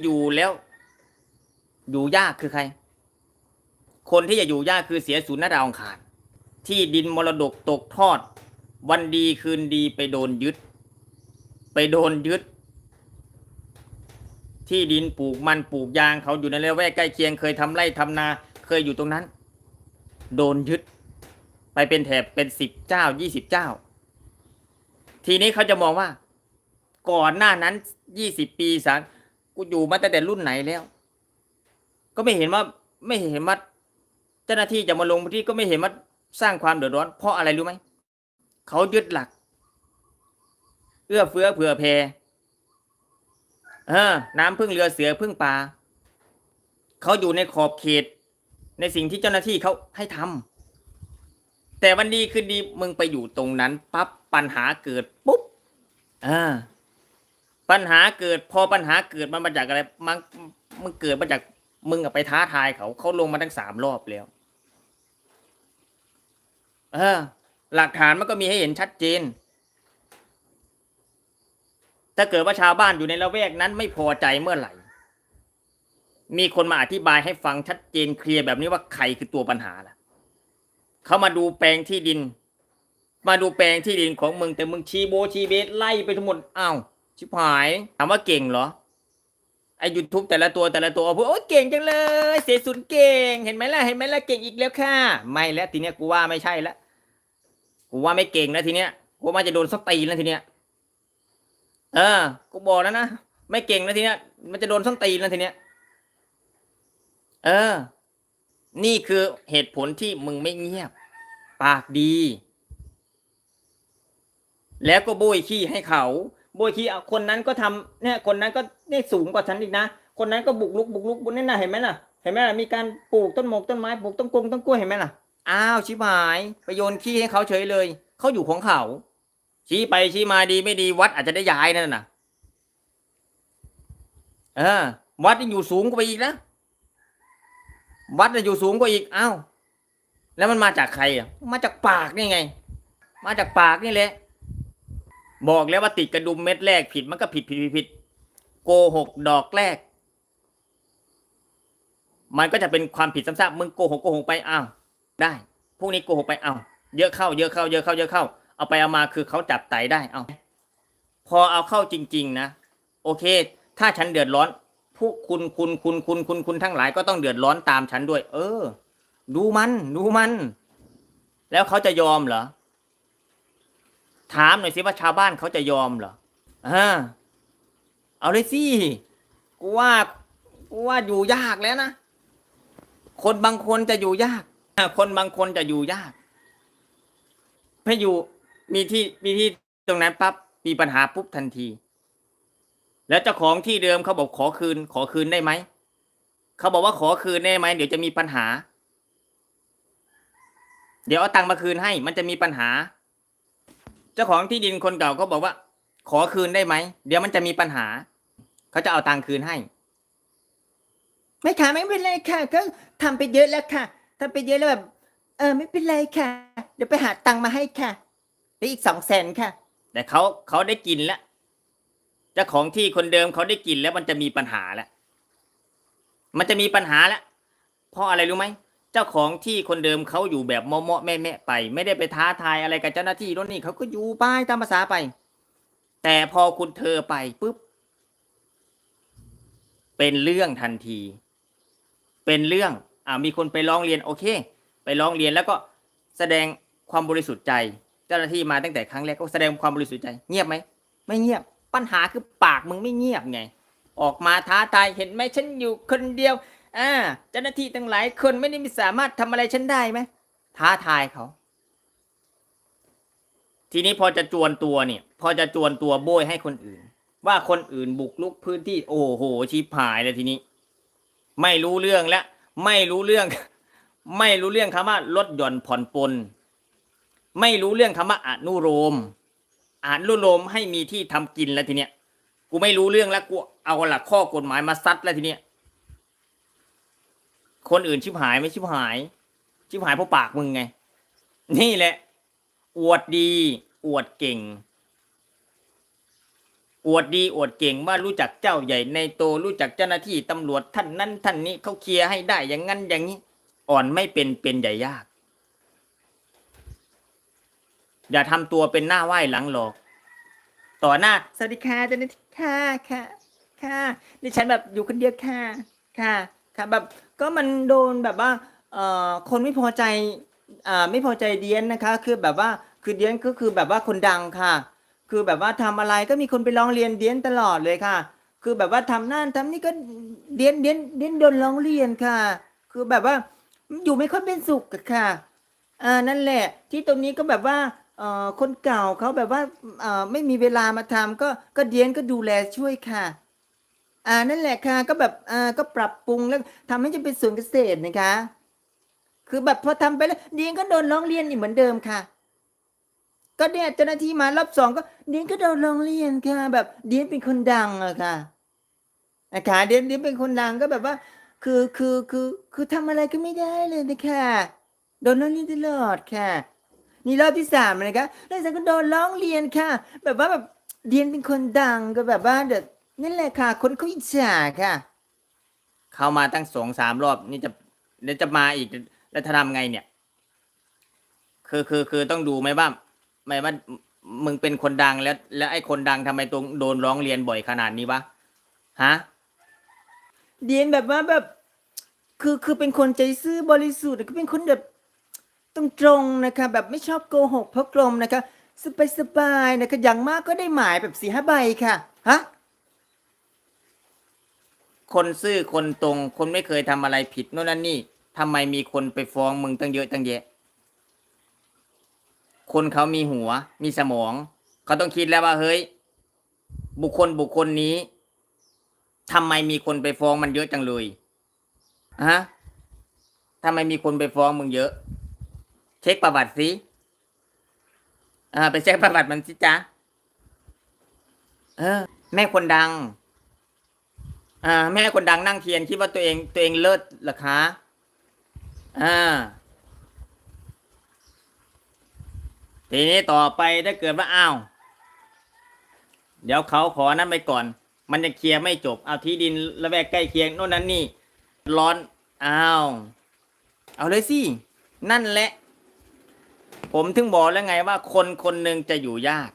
อยู่แล้ว อยู่ยากคือใคร คนที่จะอยู่ยากคือเสียศูนย์หน้าดาวองคารที่ดินมรดกตกทอด วันดีคืนดีไปโดนยึด ไปโดนยึด ที่ดินปลูกมันปลูกยางเขาอยู่ในละแวกใกล้เคียง เคยทำไร่ทำนา เคยอยู่ตรงนั้น โดนยึด ไปเป็นแถบเป็นสิบเจ้ายี่สิบเจ้า ทีนี้เขาจะมองว่า ก่อนหน้านั้นยี่สิบปีสาร กูอยู่มาตั้งแต่รุ่นไหนแล้ว ก็ไม่เห็นว่า ไม่เห็นว่าเจ้าหน้าที่จะมาลงพื้นที่ก็ไม่เห็นว่าสร้างความเดือดร้อน เพราะอะไรรู้ไหมเขายึดหลัก เอื้อเฟื้อเผื่อแผ่เออ น้ำพึ่งเรือเสือพึ่งปลาเขาอยู่ในขอบเขต ในสิ่งที่เจ้าหน้าที่เขาให้ทำแต่วันดีคืนดีมึงไปอยู่ตรงนั้นปั๊บปัญหาเกิดปุ๊บอ่า ปัญหาเกิดพอปัญหาเกิดมันมาจากอะไรมันมันเกิดมาจากมึงอะไปท้าทายเขาเขาลงมาทั้งสามรอบแล้ว เออ หลักฐานมันก็มีให้เห็นชัดเจน ถ้าเกิดว่าชาวบ้านอยู่ในละแวกนั้นไม่พอใจเมื่อไหร่ มีคนมาอธิบายให้ฟังชัดเจนเคลียร์แบบนี้ว่าใครคือตัวปัญหาล่ะเขามาดูแปลงที่ดิน มาดูแปลงที่ดินของมึงแต่มึงชีโบชีเบสไล่ไปทั้งหมดอ้าว ชิบหายถามว่าเก่งเหรอไอยูทูบแต่ละตัวแต่ละตัวพูดโอ้ยเก่งจังเลย เสียสุนเก่ง เห็นไหมล่ะเห็นไหมล่ะเก่งอีกแล้วค่ะ ไม่แล้วทีเนี้ยกูว่าไม่ใช่แล้วกูว่าไม่เก่งแล้วทีเนี้ยกูว่าจะโดนสตีนแล้วทีเนี้ยเออ กูบอกแล้วนะไม่เก่งแล้วทีเนี้ย มันจะโดนส้นตีนแล้วทีเนี้ย เออ นี่คือเหตุผลที่มึงไม่เงียบ ปากดี แล้วก็โบยขี้ให้เขา บยขี้เอาคนนั้นก็ทำเนี่ยคนนั้นก็ได้สูงกว่าฉันอีกนะ คนนั้นก็บุกลุกบุกลุกบนนั่นน่ะเห็นไหมล่ะเห็นไหมล่ะมีการปลูกต้นหมกต้นไม้ปลูกต้นกงต้นกล้วยเห็นไหมล่ะอ้าวชิบหายไปโยนขี้ให้เขาเฉยเลยเขาอยู่ของเขาชี้ไปชี้มาดีไม่ดีวัดอาจจะได้ย้ายนั่นน่ะเออวัดนี่อยู่สูงกว่าอีกนะวัดน่ะอยู่สูงกว่าอีกอ้าวแล้วมันมาจากใครอะมาจากปากนี่ไง มาจากปากนี่แหละ บอกแล้วว่าติดกระดุมเม็ดแรกผิดมันก็ผิดผิดผิดผิดโกหกดอกแรก มันก็จะเป็นความผิดซ้ำๆมึงโกหกโกหกไปอ้าวได้พวกนี้โกหกไปอ้าวเยอะเข้า เยอะเข้า เยอะเข้าเยอะเข้า เอาไปเอามาคือเขาจับไตได้เอาพอเอาเข้าจริง ๆ นะ โอเค ถ้าฉันเดือดร้อน พวกคุณคุณคุณคุณคุณคุณทั้งหลายก็ต้องเดือดร้อนตามฉันด้วย เออ ดูมัน ดูมัน แล้วเขาจะยอมเหรอ ถามหน่อยสิว่าชาวบ้านเขาจะยอมเหรออ่าเอาเลยสิ กูว่า กูว่าอยู่ยากแล้วนะ คนบางคนจะอยู่ยาก คนบางคนจะอยู่ยากไม่อยู่ มีที่มีที่ตรงนั้นปั๊บ มีปัญหาปุ๊บทันที แล้วเจ้าของที่เดิมเขาบอกขอคืน ขอคืนได้ไหม เขาบอกว่าขอคืนได้ไหม เดี๋ยวจะมีปัญหา เดี๋ยวเอาตังค์มาคืนให้ มันจะมีปัญหา เจ้าของที่ดินคนเก่าเขาบอกว่า ขอคืนได้ไหม เดี๋ยวมันจะมีปัญหา เขาจะเอาตังค์คืนให้ ไม่ค่ะไม่เป็นไรค่ะ ก็ทำไปเยอะแล้วค่ะทำไปเยอะแล้วแบบ เออ ไม่เป็นไรค่ะ เดี๋ยวไปหาตังค์มาให้ค่ะได้อีกสองแสนค่ะ แต่เขาเขาได้กินแล้วเจ้าของที่คนเดิมเขาได้กินแล้วมันจะมีปัญหาแล้วมันจะมีปัญหาแล้วเพราะอะไรรู้ไหม เจ้าของที่คนเดิมเขาอยู่แบบเมาะๆแม่ไป ไม่ได้ไปท้าทายอะไรกับเจ้าหน้าที่รถนี่เขาก็อยู่ไปตามภาษาไป แต่พอคุณเธอไปปุ๊บเป็นเรื่องทันที เป็นเรื่องอ่ามีคนไปร้องเรียนโอเค ไปร้องเรียนแล้วก็แสดงความบริสุทธิ์ใจ เจ้าหน้าที่มาตั้งแต่ครั้งแรกก็แสดงความบริสุทธิ์ใจ เงียบไหมไม่เงียบปัญหาคือปากมึงไม่เงียบไง ออกมาท้าทายเห็นไหมฉันอยู่คนเดียว อ่าเจ้าหน้าที่ตั้งหลายคนไม่ได้มีสามารถทำอะไรฉันได้ไหมท้าทายเขา ทีนี้พอจะจวนตัวเนี่ย พอจะจวนตัวโบยให้คนอื่น ว่าคนอื่นบุกลุกพื้นที่ โอ้โหชิบหายเลยทีนี้ ไม่รู้เรื่องแล้วไม่รู้เรื่อง ไม่รู้เรื่องคำว่าลดหย่อนผ่อนปลนไม่รู้เรื่องคำว่าอนุโลมอนุโลมให้มีที่ทำกินแล้วทีเนี้ยกูไม่รู้เรื่องแล้วกูเอาหลักข้อกฎหมายมาซัดแล้วทีเนี้ย คนอื่นชิบหายไม่ชิบหาย ชิบหายเพราะปากมึงไง นี่แหละ อวดดี อวดเก่ง อวดดี อวดเก่งว่ารู้จักเจ้าใหญ่ในโตรู้จักเจ้าหน้าที่ตำรวจท่านนั้นท่านนี้เขาเคลียร์ให้ได้อย่างนั้นอย่างนี้ อ่อนไม่เป็นเป็นใหญ่ยาก อย่าทำตัวเป็นหน้าไหว้หลังหลอก ต่อหน้าสวัสดีค่ะเจ้าหน้าที่ค่ะค่ะค่ะดิฉันแบบอยู่คนเดียวค่ะค่ะ ค่ะแบบก็มันโดนแบบว่าเอ่อคนไม่พอใจอ่าไม่พอใจเดียนนะคะ คือแบบว่าคือเดียนก็คือแบบว่าคนดังค่ะ คือแบบว่าทำอะไรก็มีคนไปร้องเรียนเดียนตลอดเลยค่ะ คือแบบว่าทำนั่นทำนี่ก็เดียนเดียนเดียนโดนร้องเรียนค่ะ คือแบบว่าอยู่ไม่ค่อยเป็นสุขค่ะอ่านั่นแหละ ที่ตรงนี้ก็แบบว่าเอ่อคนเก่าเขาแบบว่าเอ่อไม่มีเวลามาทำก็ก็เดียนก็ดูแลช่วยค่ะ อ่านั่นแหละค่ะ ก็แบบอ่าก็ปรับปรุงแล้วทำให้จะเป็นสวนเกษตรนะคะ คือแบบพอทำไปแล้วเดียนก็โดนร้องเรียนอีกเหมือนเดิมค่ะ ก็เนี่ยเจ้าหน้าที่มารอบสองก็เดียนก็โดนร้องเรียนค่ะ แบบเดียนเป็นคนดังอะค่ะนะคะเดียนเดียนเป็นคนดังก็แบบว่า คือคือคือคือทำอะไรก็ไม่ได้เลยนะคะโดนร้องเรียนตลอดค่ะ นี่รอบที่สามเลยนะคะแล้วฉันก็โดนร้องเรียนค่ะ แบบว่าแบบเดียนเป็นคนดังก็แบบว่าเด็ด นั่นแหละค่ะ คนเขาอิจฉาค่ะ เข้ามาตั้งสองสามรอบนี่จะเดี๋ยวจะมาอีกแล้วจะทำไงเนี่ย คือคือคือต้องดูไหมว่าไม่ว่ามึงเป็นคนดังแล้ว แล้วไอ้คนดังทำไมตรงโดนร้องเรียนบ่อยขนาดนี้วะฮะเดียนแบบว่าแบบ คือคือเป็นคนใจซื่อบริสุทธิ์ก็เป็นคนแบบตรงตรงๆนะคะ แบบไม่ชอบโกหกเพราะกลมนะคะสบายสบายๆนะคะอย่างมากก็ได้หมายแบบสี่ห้าใบค่ะฮะ คนซื่อคนตรง คนไม่เคยทำอะไรผิดโน่นนั่นนี่ทำไมมีคนไปฟ้องมึงตั้งเยอะตั้งแยะ คนเขามีหัว มีสมองเขาต้องคิดแล้วว่าเฮ้ย บุคคลบุคคลนี้ทำไมมีคนไปฟ้องมันเยอะจังเลยฮะทำไมมีคนไปฟ้องมึงเยอะ เช็คประวัติสิอ่าไปเช็คประวัติมันสิจ๊ะเออ แม่คนดัง อ่า แม่คนดังนั่งเทียนคิดว่าตัวเองตัวเองเลิศหรอคะอ่าทีนี้ต่อไปถ้าเกิดว่าอ้าวเดี๋ยวเขาขอนั้นไปก่อน มันจะเคลียร์ไม่จบเอาที่ดินละแวกใกล้เคียงโน่นนั้นนี่ ร้อนอ้าวเอาเลยสินั่นแหละ ผมถึงบอกแล้วไงว่า คนคนหนึ่งจะอยู่ยาก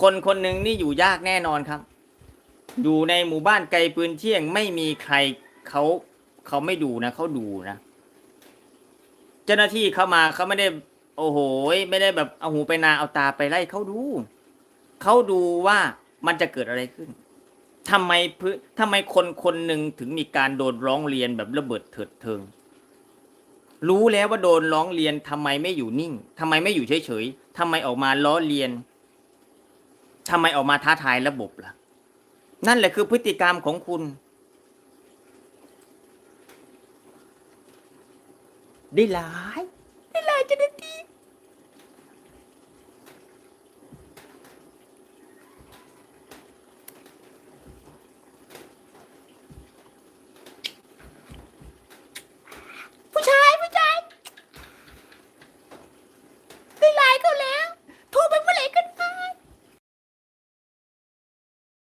คนคนหนึ่งนี่อยู่ยากแน่นอนครับ อยู่ในหมู่บ้านไกลปืนเที่ยงไม่มีใครเขาเขาไม่ดูนะเขาดูนะ เจ้าหน้าที่เข้ามาเขาไม่ได้ โอ้โหไม่ได้แบบเอาหูไปนาเอาตาไปไล่เขาดูเขาดูว่ามันจะเกิดอะไรขึ้นทำไมพื้นทำไมคนคนหนึ่งถึงมีการโดนร้องเรียนแบบระเบิดเถิดเทิง รู้แล้วว่าโดนร้องเรียนทำไมไม่อยู่นิ่งทำไมไม่อยู่เฉยๆทำไมออกมาล้อเลียนทำไมออกมาท้าทายระบบล่ะ นั่นแหละคือพฤติกรรมของคุณ ได้หลาย ได้หลายจะได้ดี